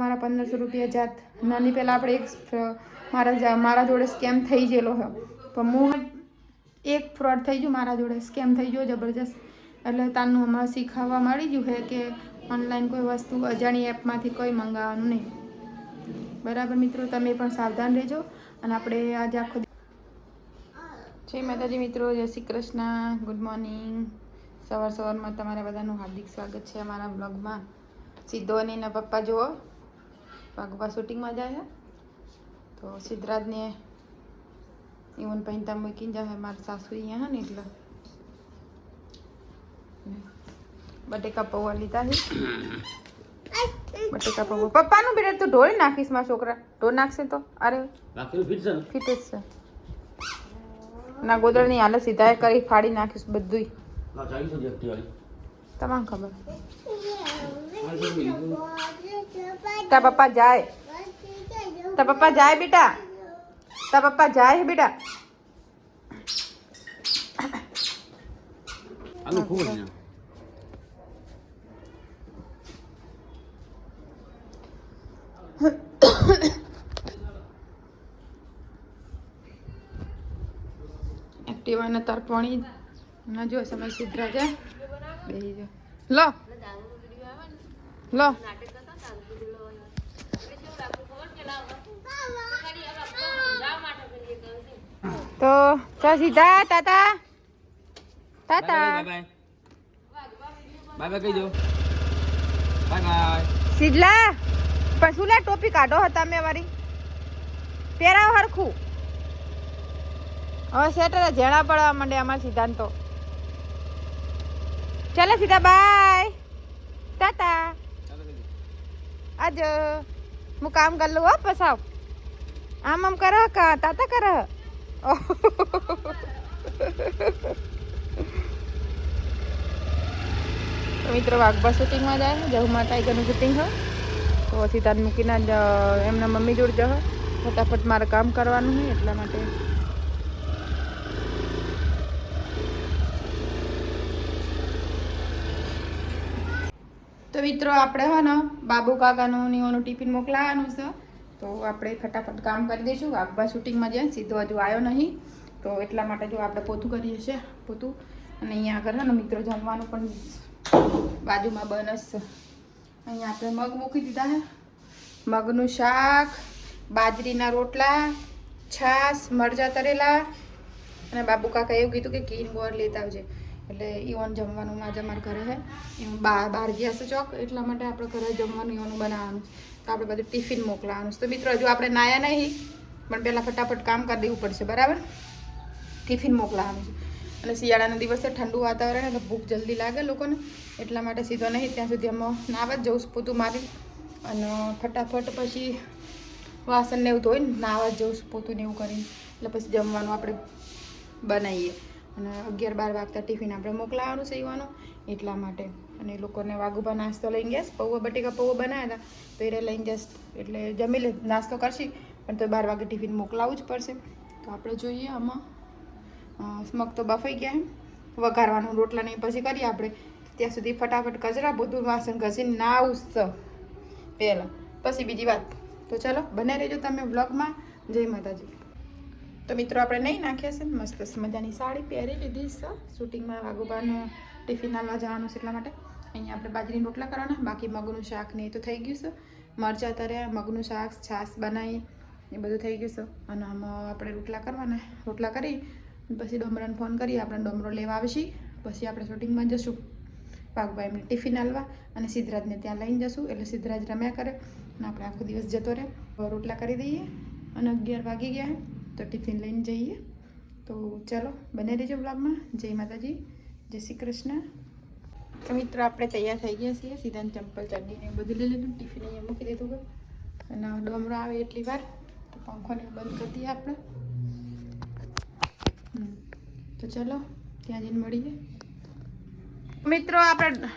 મારા પંદરસો રૂપિયા જાત. નાની પહેલાં આપણે એક મારા મારા જોડે સ્કેમ થઈ ગયેલો હે પણ હું એક ફ્રોડ થઈ ગયું, મારા જોડે સ્કેમ થઈ ગયો જબરજસ્ત. એટલે તાનું હમણાં શીખવા મળી ગયું છે કે ઓનલાઈન કોઈ વસ્તુ અજાણી એપમાંથી કોઈ મંગાવવાનું નહીં. બરાબર મિત્રો, તમે પણ સાવધાન રહેજો અને આપણે આજે આખો જય માતાજી મિત્રો, જય શ્રી કૃષ્ણ. ગુડ મોર્નિંગ સવાર સવારમાં તમારા બધાનું હાર્દિક સ્વાગત છે અમારા બ્લોગમાં સિદ્ધો અને પપ્પા જુઓ. પપ્પા શૂટિંગમાં જાય છે. તો સિદ્ધરાજને ઈવન પહેનતા મૂકીને જાય મારા સાસુ અહીંયા હે ને એટલે. બટેકા પૌવા લીધા છે. બટેકા પૌવા. પપ્પાનું બેટા તું ઢોળી નાખીશ મારા છોકરા. ઢોળ નાખશે તો? અરે. બાકીનું ફિટ છે ને? ફિટ જ છે. ના ગોદડની હાલત સીધા કરી ફાડી નાખીશ બધુંય. હા ચાલીસ સુધી એકટી વાળી તમામ ખબર. આ જો બીજું તા પપ્પા જાય. તા પપ્પા જાય બેટા. તા પપ્પા જાય બેટા. આનું ફૂલ છે એક્ટિવાને તાર પાણી ના જો સમય સિદ્ધરા જાય બેહી જો લો લો તો ચા સીધા તાતા. તાતા. બાય બાય કહી દો. બાય બાય સીધલા પણ લે ટોપી કાઢો હતા મેં વારી પહેરાવ હરખું. હવે સેટરે ઝેણા પડવા માંડે અમારા સિદ્ધાંતો. ચાલો સીધા બાય. તાતા. આજ હું કામ કર લઉં હો પસાવ. આમ આમ કર કા તાતા કર. મિત્રો વાઘબા શૂટિંગમાં જાય છે જહુમાં ટાઈગરનું શૂટિંગ હોય. તો તાર મૂકીને જ એમના મમ્મી જોડે જશે ફટાફટ મારે કામ કરવાનું હોય એટલા માટે. તો મિત્રો, આપણે હે ને બાબુ કાકાનું ને ટિફિન મોકલાવાનું છે. તો આપણે ફટાફટ કામ કરી દઈશું. આગભા શૂટિંગમાં જઈએ સીધો હજુ આવ્યો નહીં. તો એટલા માટે જો આપણે પોતું કરીએ છીએ પોતું. અને અહીંયા આગળ ને મિત્રો જમવાનું પણ બાજુમાં બનસ. અહીંયા આપણે મગ મૂકી દીધા છે મગનું શાક, બાજરીના રોટલા, છાશ, મરચાં તરેલા. અને બાબુ કાકા એવું કીધું કે કીન બોર લેતા આવજે. એટલે ઈવન જમવાનું આજે અમારા ઘરે છે એમ બહાર ગયા છે ચોક, એટલા માટે આપણે ઘરે જમવાનું ઈવનનું બનાવવાનું તો આપણે બધું ટિફિન મોકલાવાનું તો મિત્રો, હજુ આપણે નાયા નહીં, પણ પહેલાં ફટાફટ કામ કરી દેવું પડશે, બરાબર? ટિફિન મોકલાવાનું છે. અને શિયાળાના દિવસે ઠંડુ વાતાવરણ એટલે ભૂખ જલ્દી લાગે લોકોને, એટલા માટે સીધો નહીં, ત્યાં સુધી અમે નાવા જ જઉં પોતું મારી. અને ફટાફટ પછી વાસણ ને એવું ધોઈને નાવા જ જઉં પોતું ને એવું કરીને. એટલે પછી જમવાનું આપણે બનાવીએ. અને અગિયાર બાર વાગતા ટિફિન આપણે મોકલાવાનું છે ઈવાનું એટલા માટે. અને એ લોકોને વાઘુભા નાસ્તો લઈને ગયા પૌવા બટેકા પૌવા બનાવ્યા હતા. તો એ લઈને જશે એટલે જમી લે, નાસ્તો કરશી. પણ તો બાર વાગે ટિફિન મોકલાવવું જ પડશે. તો આપણે જોઈએ આમાં. સ્મક તો બફાઈ ગયા એમ. વઘારવાનું રોટલા નહીં પછી કરીએ આપણે. ત્યાં સુધી ફટાફટ કચરા બધું વાસણ ઘસીને ના આવશે પહેલાં. પછી બીજી વાત. તો ચાલો, બને રહેજો તમે વ્લોગમાં. જય માતાજી. તો મિત્રો, આપણે નહીં નાખ્યા છે. મસ્ત મજાની સાડી પહેરી લીધી છે. શૂટિંગમાં વાઘુબાનું ટિફિન આલવા જવાનું છે એટલા માટે. અહીંયા આપણે બાજરીના રોટલા કરવાના, બાકી મગનું શાક ને એ તો થઈ ગયું છે. મરચાં તર્યા, મગનું શાક, છાશ બનાવી, એ બધું થઈ ગયું છે. અને આમાં આપણે રોટલા કરવાના, રોટલા કરી, પછી ડમરાને ફોન કરી આપણે ડોમરો લેવા આવીશી. પછી આપણે શૂટિંગમાં જશું. પાકભાઈ એમને ટિફિન આલવા અને સિદ્ધરાજને ત્યાં લઈને જશું, એટલે સિદ્ધરાજ રમ્યા કરે અને આપણે આખો દિવસ જતો રહે. રોટલા કરી દઈએ અને અગિયાર વાગી ગયા તો ટિફિન લઈને જઈએ. તો ચાલો, બને રહેજો બ્લોગમાં જય માતાજી, જય શ્રી કૃષ્ણ. તો મિત્રો આપણે તૈયાર થઈ ગયા છીએ. સીધા ચંપલ ચડ્ડીને એ બધું લઈ લીધું. ટિફિન અહીંયા મૂકી દીધું હોય અને ડોમરો આવે એટલી વાર. તો પંખોને બંધ કરી દઈએ આપણે. હમ. તો ચલો ત્યાં જઈને મળીએ. મિત્રો આપણે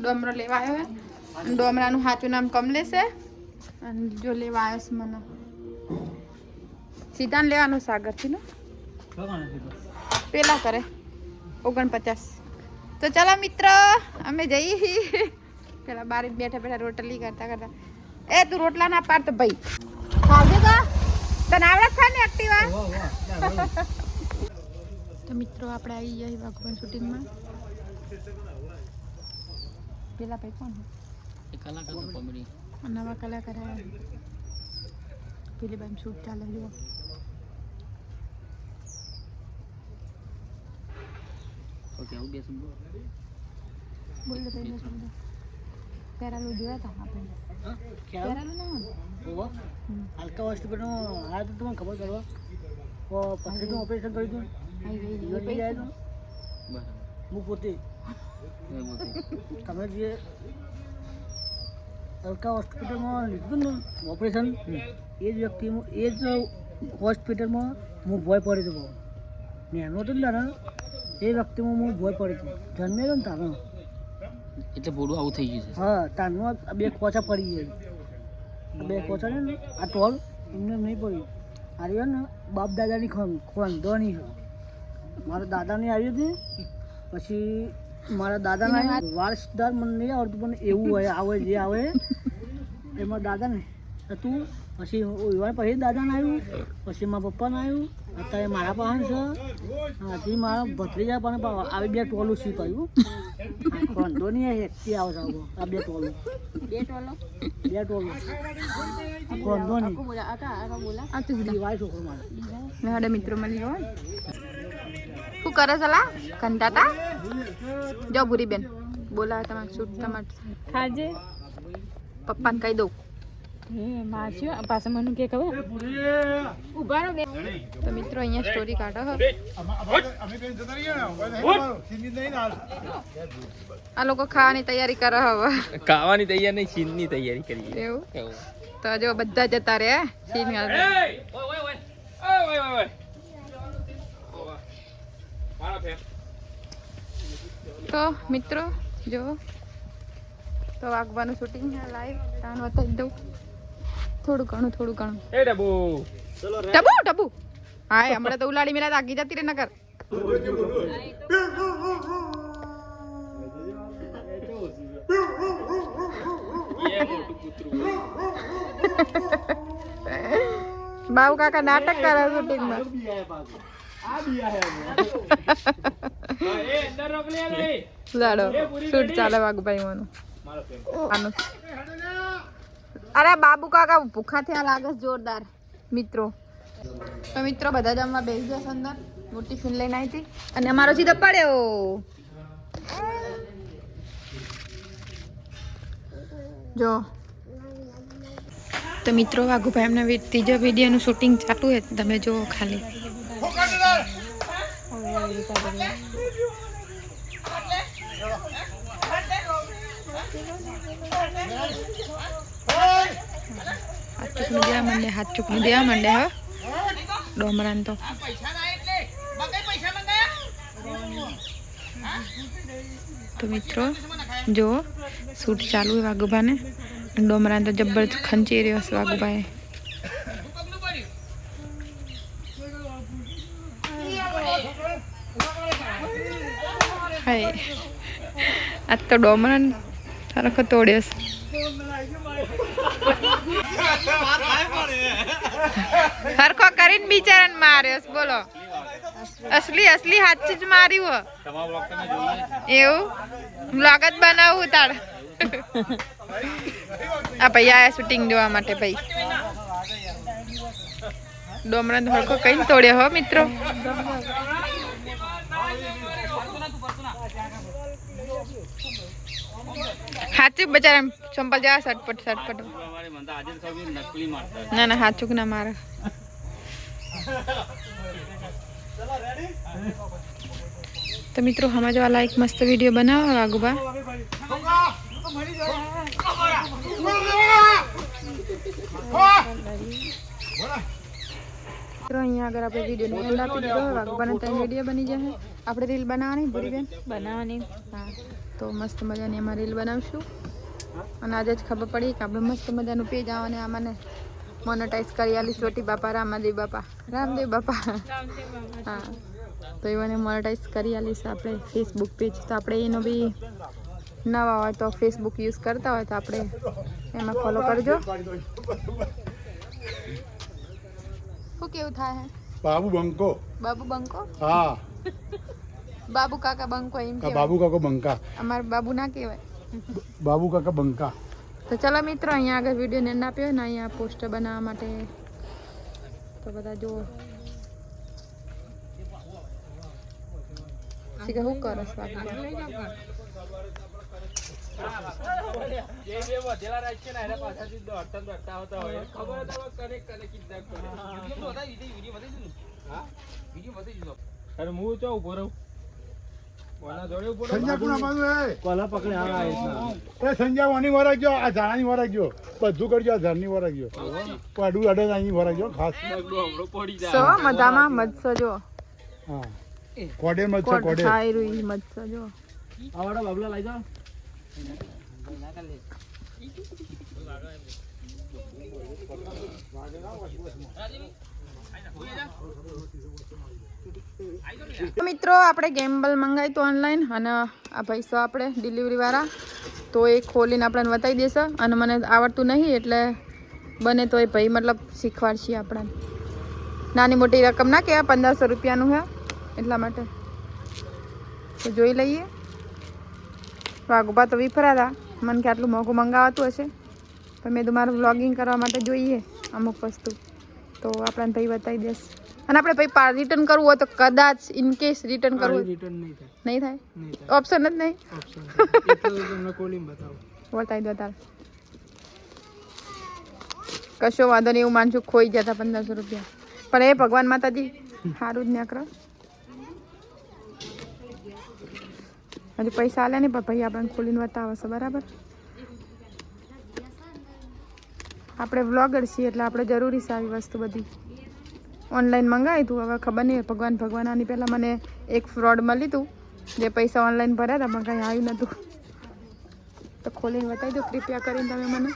ડોમરો લેવા આવ્યો છે. અને ડોમરાનું સાચું નામ કમલેશ છે. અને જો લેવા આવ્યો છે મને. સીધાને લેવાનું સાગરથી નો? પેલા કરે ઓગણપચાસ. તો ચાલો મિત્ર અમે જઈએ પેલા બાર બેઠા બેઠા રોટલી કરતા કરતા. એ તું રોટલા ના પાડ તો ભાઈ. ખાવજે તો? તને આવડે છે ને એક્ટિવા તો મિત્રો આપણે આવી ગયા ભગવાન શૂટિંગમાં. પેલા ભાઈ કોણ કલાકાર નવા કલાકાર આવ્યા. પેલી બાઈ શૂટ ચાલે જુઓ. ઓકે આવું બે શબ્દો બોલ શબ્દ જોયા હતા આપણે. ના હલકા તો તમને ખબર પડવા. તો પથરીનું ઓપરેશન કર્યું હતું. તો હું પોતે. તમે જે હલકા હોસ્પિટલમાં લીધું ને ઓપરેશન એ જ વ્યક્તિ એ જ હોસ્પિટલમાં હું ભોય પડ્યો હતો બહુ. તો હતો ને તારે એ વખતે હું ભોય પડી હતો જન્મેલો ને તારો. એટલે બોડું આવું થઈ ગયું છે. હા તારનું આ બે કોચા પડી ગયા બે કોચા ને આ ટોલ એમને નહીં પડ્યું. આવ્યો ને બાપ દાદાની ખોંધો નહીં છે. મારા દાદાને આવી હતી પછી મારા દાદાના. વારસદાર મને નહીં આવડતું પણ એવું હોય આવે જે આવે એમાં દાદાને હતું પછી પછી દાદાને આવ્યું પછી મારા પપ્પાને આવ્યું અત્યારે મારા પાસે છે. હજી મારા ભત્રીજા પણ આવી બે ટોલું સીપાયું વાંધો નહીં એકથી આવે. છે આ બે ટોલું. બે ટોલો? બે ટોલું. વાંધો નહીં. આ તું દિવાળી છોકરો મારે. મેં મિત્રો મળી હોય. શું કરે સલા? કંટાતા જો ભૂરી બેન બોલા તમારે શું તમારે. ખાજે. પપ્પાને કહી દઉં. તો મિત્રો અહીંયા સ્ટોરી કાઢો હો આ લોકો ખાવાની તૈયારી કરે હવે ખાવાની તૈયાર નહીં સીનની તૈયારી કરી એવું તો જો બધા જતા રે સીન તો મિત્રો જો તો વાગવાનું શૂટિંગ લાઈવ તાન બતાવી દઉં થોડું ઘણું થોડું ઘણું. એ ડબુ ટબુ ડબુ હા હમણાં તો ઉલાડી મેલા આગી જતી રે નકર. બાબુ કાકા નાટક કરે શૂટિંગમાં. લાડો શૂટ ચાલે વાઘભાઈ માનું. આનું. અરે બાબુ કાકા, ભૂખા થયા લાગે જોરદાર. મિત્રો. તો મિત્રો, બધા જમવા બેસી જશે અંદર. મોટી ફીન લઈને આવી અને અમારો સીધો પડ્યો. જો. તો મિત્રો, વાઘુભાઈ એમના ત્રીજા વિડીયોનું શૂટિંગ ચાલુ છે. તમે જુઓ ખાલી. હાથ ચૂકનું દેવા માંડે હાથ ચૂકનું દેવા માંડે હો. ડોમરાન તો. તો મિત્રો, જો શૂટ ચાલુ છે વાઘુભાને. ડોમરાન તો જબ્બર ખંચી રહ્યો છે વાઘુભાઈ હાય. આજ તો ડોમરાન સરખો તોડ્યો છે હરખો કરીને બિચારાને માર્યો બોલો. અસલી અસલી હાથથી જ માર્યું એવું? બ્લોગ જ બનાવું તાર. આ ભાઈ આયા શૂટિંગ જોવા માટે ભાઈ. ડોમરા હરખો કઈ તોડ્યો હો, મિત્રો. હાચું બચારા ચંપલ જા, સટપટ સટપટ. ના ના, હાચું ના મારે. તો મિત્રો સમજવા લાયક મસ્ત વીડિયો બનાવો વાગુબા મિત્રો અહીંયા આગળ આપણે વીડિયો એન્ડ આપી દીધો. વાગુબાને ત્યાં વીડિયો બની જશે. આપણે રીલ બનાવવાની ભૂરી બેન બનાવવાની. હા. તો મસ્ત મજાની એમાં રીલ બનાવશું. અને આજે જ ખબર પડી કે આપણે મસ્ત મજાનું પેજ આવવાને આમાંને મોનેટાઈઝ કરી આલી છોટી બાપા રામાદેવ બાપા. રામદેવ બાપા. હા. તો એવાને મોનેટાઈઝ કરી આલીશ આપણે ફેસબુક પેજ તો આપણે એનો બી નવા હોય તો ફેસબુક યુઝ કરતા હોય તો આપણે એમાં ફોલો કરજો. શું કેવું થાય બાબુ બંકો. બાબુ બંકો? હા. બાબુ કાકા બંકો એમ કે બાબુ કાકો બંકા. અમાર બાબુ ના કહેવાય. બાબુ કાકા બંકા. તો ચલો મિત્રો અહીંયા આગળ વીડિયો ને આપ્યો ને અહીંયા પોસ્ટર બનાવવા માટે તો બધા જુઓ. શું કરો છો? જે બે વધેલા રાખશે ને એના પાછળથી દોડતા દોડતા આવતા હોય ખબર હતા કને કને કિડનેપ કરે વીડિયો બતાવી દીધી વીડિયો બતાવી દીધું હા વીડિયો બતાવી દીધો અરે હું તો ઊભો રહું? કોના જોડે ઊભો રહું? સંજય કોણ અમારું એ કોલા પકડે આ વાની વરાગજો આ ઝાડાની વરાગજો બધું કરજો આ ઝાડની વરાગજો પાડું અડે અહીં વરાગજો ખાસ. હમણો પડી સો મધામાં મધસો જો હા. કોડે મત છે કોડે. ખાઈ રૂઈ મધસો જો આવાડા બાબલા લઈ જાઓ. તો મિત્રો, આપણે ગેમ્બલ મંગાવી તો ઓનલાઈન અને આ પૈસા આપણે ડિલિવરી વાળા, તો એ ખોલીને આપણને બતાવી દેશે. અને મને આવડતું નહીં, એટલે બને તો એ ભાઈ, મતલબ શીખવાડશે આપણને. નાની મોટી રકમ ના કહેવાય, પંદરસો રૂપિયાનું હે, એટલા માટે. તો જોઈ લઈએ. વાઘુબા તો વિફરાતા મને કે આટલું મોંઘું મંગાવાતું હશે. પણ મેં તમારું વ્લોગિંગ કરવા માટે જોઈએ અમુક વસ્તુ. તો આપણને ભાઈ બતાવી દેશે. અને આપણે ભાઈ રિટર્ન કરવું હોય તો કદાચ ઇન કેસ રિટર્ન કરવું રિટર્ન નહીં થાય. નહીં થાય? ઓપ્શન જ નહીં? ઓપ્શન એ તો તમને કોલિંગ બતાવો. બતાવી દો તાર. કશો વાંધો નહીં એવું માનશું ખોઈ જતા પંદરસો રૂપિયા. પણ એ ભગવાન માતાજી સારું જ નાકરો હજુ પૈસા આલે નહીં ભાઈ આપણને ખોલીને બતાવે છે, બરાબર? આપણે વ્લોગર છીએ એટલે આપણે જરૂરી છે આવી વસ્તુ બધી. ઓનલાઈન મંગાવી હતું હવે ખબર નહીં ભગવાન ભગવાન આની પહેલાં મને એક ફ્રોડ મળી હતું જે પૈસા ઓનલાઈન ભર્યા હતા, પણ કાંઈ આવ્યું નહોતું. તો ખોલીને બતાવી દો કૃપયા કરીને તમે મને.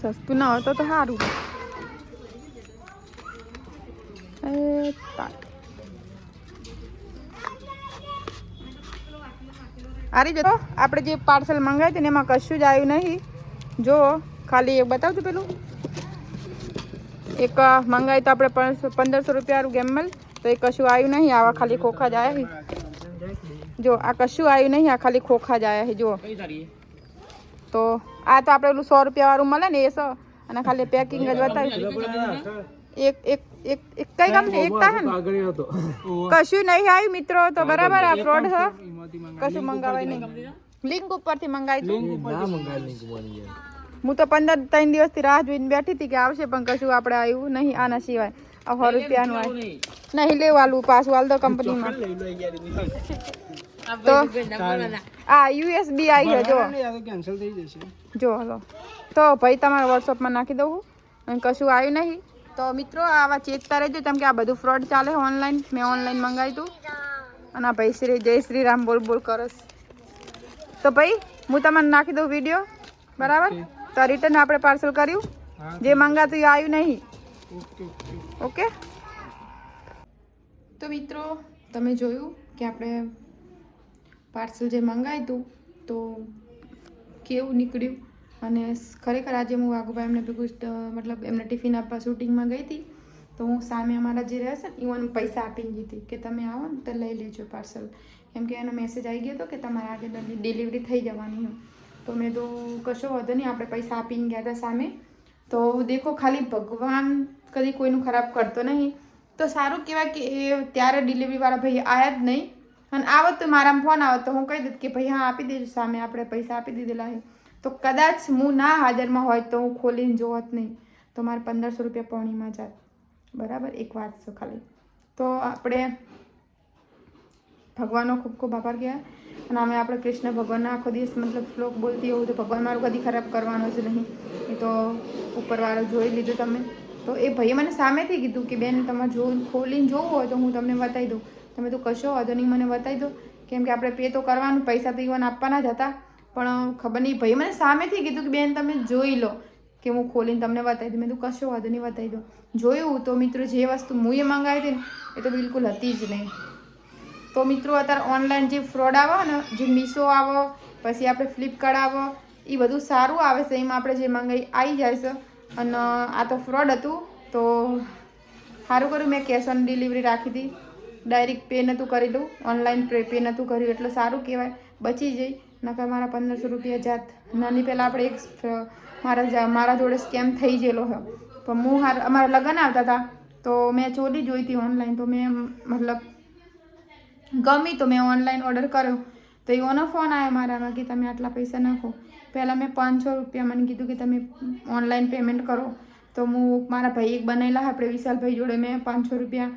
સસ્તું ના હોય તો સારું. આરી જતો આપણે જે પાર્સલ મંગાવ્યું હતું ને એમાં કશું જ આવ્યું નહીં. જો, ખાલી એક બતાવજો પેલું. એક મંગાવી તો આપણે પાંચસો પંદરસો રૂપિયાનું ગેમલ તો એ કશું આવ્યું નહીં. આવા ખાલી ખોખા જ આવ્યા જો, આ કશું આવ્યું નહીં, આ ખાલી ખોખા જ આવ્યા જો. તો, આ તો આપણે પેલું સો રૂપિયા વાળું મળે ને એ સો. અને ખાલી પેકિંગ જ બતાવ્યું એક એક એક એક કઈ કંપની એકતા હે કશું નહીં આવ્યું મિત્રો તો બરાબર આ ફ્રોડ છે કશું મંગાવાય નહીં. લિંક ઉપરથી મંગાવી હું તો પંદર ત્રણ દિવસથી રાહ જોઈને બેઠી હતી કે આવશે પણ કશું આપણે આવ્યું નહીં આના સિવાય. આ સો રૂપિયાનું આવે નહીં? લેવાલું પાછું હાલ દો કંપનીમાં. તો આ યુએસબી આવી છે જો. કેન્સલ થઈ જશે. જો હલો. તો ભાઈ તમારા વોટ્સઅપમાં નાખી દઉં અને કશું આવ્યું નહીં. તો મિત્રો આવા ચેતતા રહેજો કેમ કે આ બધું ફ્રોડ ચાલે ઓનલાઈન મેં ઓનલાઈન મંગાવ્યું હતું અને ભાઈ શ્રી જય શ્રી રામ બોલ બોલ કરસ. તો ભાઈ હું તમને નાખી દઉં વીડિયો બરાબર? તો રિટર્ન આપણે પાર્સલ કર્યું. જે મંગાતું એ આવ્યું નહીં. ઓકે તો મિત્રો તમે જોયું કે આપણે પાર્સલ જે મંગાવ્યું હતું તો કેવું નીકળ્યું? અને ખરેખર આજે હું વાઘુભાઈ એમને ભેગું મતલબ એમને ટિફિન આપવા શૂટિંગમાં ગઈ હતી, તો હું સામે અમારા જે રહેશે ને, ઈવન પૈસા આપીને ગઈ હતી કે તમે આવો ને, તો લઈ લેજો પાર્સલ. કેમ કે એનો મેસેજ આવી ગયો હતો કે તમારે આજે ડિલિવરી થઈ જવાની હોય તો મેં તો કશો વાંધો નહીં, આપણે પૈસા આપીને ગયા હતા સામે. તો દેખો, ખાલી ભગવાન કદી કોઈનું ખરાબ કરતો નહીં. તો સારું કહેવાય કે એ ત્યારે ડિલિવરીવાળા ભાઈ આવ્યા જ નહીં. અને આવત તો મારામાં ફોન આવત તો હું કહી દઉં કે ભાઈ હા, આપી દેજો સામે, આપણે પૈસા આપી દીધેલા છે. તો કદાચ હું ના હાજરમાં હોય તો હું ખોલીને જોવત નહીં. તો મારે પંદરસો રૂપિયા પૌણીમાં જાત બરાબર? એક વાત છે ખાલી. તો આપણે ભગવાનનો ખૂબ ખૂબ આભાર કહેવાય અને અમે આપણે કૃષ્ણ ભગવાનના આખો દિવસ મતલબ શ્લોક બોલતી હોઉં તો ભગવાન મારું કદી ખરાબ કરવાનો જ નહીં. એ તો ઉપરવાળો જોઈ લીધું તમે. તો એ ભાઈએ મને સામેથી કીધું કે, બેન તમારે જો ખોલીને જોવું હોય તો હું તમને બતાવી દઉં. તમે તો કશો વાંધો નહીં, મને બતાવી દો. કેમ કે આપણે પે તો કરવાનું, પૈસા તો ઈવન આપવાના જ હતા. પણ ખબર નહીં ભાઈ મને સામેથી કીધું કે, બેન, તમે જોઈ લો. કે હું ખોલીને તમને બતાવી દઉં. મેં તું કશો વાંધો નહીં, બતાવી દઉં. જોયું તો મિત્રો જે વસ્તુ મુંએ મંગાવી હતી ને, એ તો બિલકુલ હતી જ નહીં. તો મિત્રો, અત્યારે ઓનલાઈન જે ફ્રોડ આવે ને, જે મીશો આવો, પછી આપણે ફ્લિપકાર્ટ આવો, એ બધું સારું આવે છે. એમાં આપણે જે મંગાવી આવી જાય છે. અને આ તો ફ્રોડ હતું. તો સારું કર્યું. મેં કેશ ઓન ડિલિવરી રાખી હતી. ડાયરેક્ટ પે નહોતું કરેલું ઓનલાઈન પે પે નહોતું કર્યું. એટલે સારું કહેવાય. બચી જઈ. નકર મારા પંદરસો રૂપિયા જાત. નાની પહેલાં આપણે એક ફ- મારા જા- મારા જોડે સ્કેમ થઈ ગયેલો છે પણ હું હાર અમારા લગ્ન આવતા હતા. તો મેં ચોરી જોઈ હતી ઓનલાઈન તો મેં મતલબ ગમી તો મેં ઓનલાઈન ઓર્ડર કર્યો. તો એઓનો ફોન આવ્યો મારામાં કે તમે આટલા પૈસા નાખો. પહેલાં મેં પાંચસો રૂપિયા મને કીધું કે તમે ઓનલાઈન પેમેન્ટ કરો. તો હું મારા ભાઈ એક બનાવેલા આપણે વિશાલભાઈ જોડે મેં પાંચસો રૂપિયા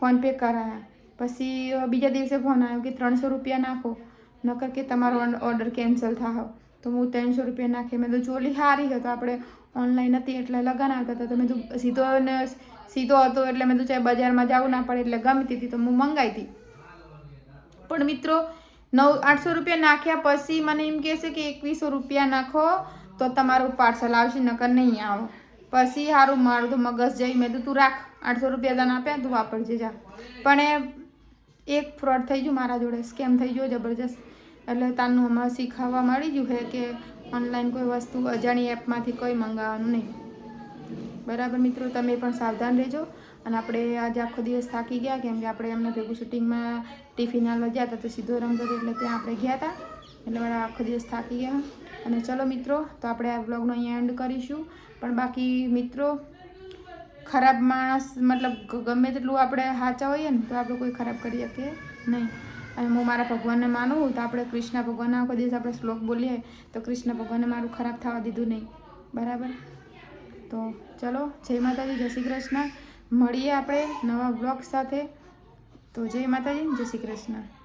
ફોનપે કરાયા. પછી અ, બીજા દિવસે ફોન આવ્યો કે ત્રણસો રૂપિયા નાખો. નકર કે તમારો ઓર્ડર કેન્સલ થાવ તો હું ત્રણસો રૂપિયા નાખી. મેં તો ચોલી સારી હતો. આપણે ઓનલાઈન હતી એટલે લગન આવતા હતા તો મેં તો સીધો સીધો હતો એટલે મેં તો ચાહે બજારમાં જવું ના પડે એટલે ગમતી હતી. તો હું મંગાવી હતી પણ મિત્રો, નવ આઠસો રૂપિયા નાખ્યા પછી મને એમ કહેશે કે એકવીસો રૂપિયા નાખો તો તમારું પાર્સલ આવશે, નકર નહીં આવો. પછી સારું મારું તો મગજ જઈ મેં તો તું રાખ. આઠસો રૂપિયા તને આપ્યા તું વાપરજે જા. પણ એ એક ફ્રોડ થઈ ગયું મારા જોડે. સ્કેમ થઈ ગયો, જબરજસ્ત. એટલે તાનું હમણાં શીખવવા મળી ગયું છે કે ઓનલાઈન કોઈ વસ્તુ અજાણી એપમાંથી કોઈ મંગાવવાનું નહીં. બરાબર મિત્રો, તમે પણ સાવધાન રહેજો. અને આપણે આજે આખો દિવસ થાકી ગયા, કેમ કે આપણે એમને ભેગું શૂટિંગમાં ટિફિન હાલવા ગયા હતા, તો સીધો રમતો એટલે ત્યાં આપણે ગયા હતા. એટલે મારા આખો દિવસ થાકી ગયા. અને ચલો મિત્રો, તો આપણે આ બ્લોગનો અહીંયા એન્ડ કરીશું. પણ બાકી મિત્રો, ખરાબ માણસ, મતલબ ગમે તેટલું આપણે સાચા હોઈએ ને, તો આપણે કોઈ ખરાબ કરી શકીએ નહીં. અને હું મારા ભગવાનને માનું તો આપણે કૃષ્ણ ભગવાનના આખો દિવસ આપણે શ્લોક બોલીએ તો કૃષ્ણ ભગવાને મારું ખરાબ થવા દીધું નહીં. બરાબર? તો ચલો, જય માતાજી, જય શ્રી કૃષ્ણ. મળીએ આપણે નવા બ્લોગ સાથે. તો જય માતાજી, જય શ્રી કૃષ્ણ.